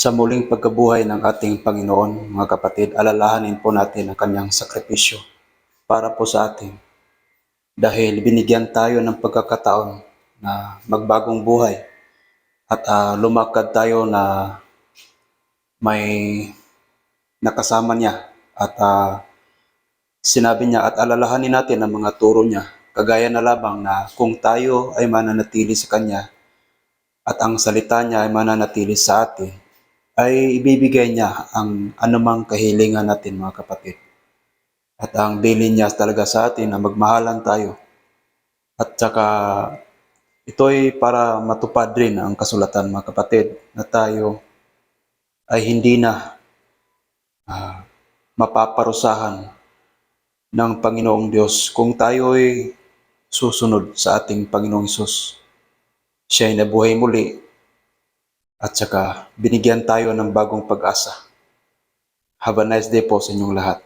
Sa muling pagkabuhay ng ating Panginoon, mga kapatid, alalahanin po natin ang kanyang sakripisyo para po sa atin. Dahil binigyan tayo ng pagkakataon na magbagong buhay at ah, lumakad tayo na may nakasama niya at ah, sinabi niya at alalahanin natin ang mga turo niya kagaya na lamang na kung tayo ay mananatili sa Kanya at ang salita niya ay mananatili sa atin, ay ibibigay niya ang anumang kahilingan natin mga kapatid. At ang bilin niya talaga sa atin na magmahalan tayo. At saka ito ay para matupad rin ang kasulatan mga kapatid na tayo ay hindi na ah, mapaparusahan ng Panginoong Diyos kung tayo ay susunod sa ating Panginoong Isus. Siya ay nabuhay muli at saka binigyan tayo ng bagong pag-asa. Have a nice day po sa inyong lahat.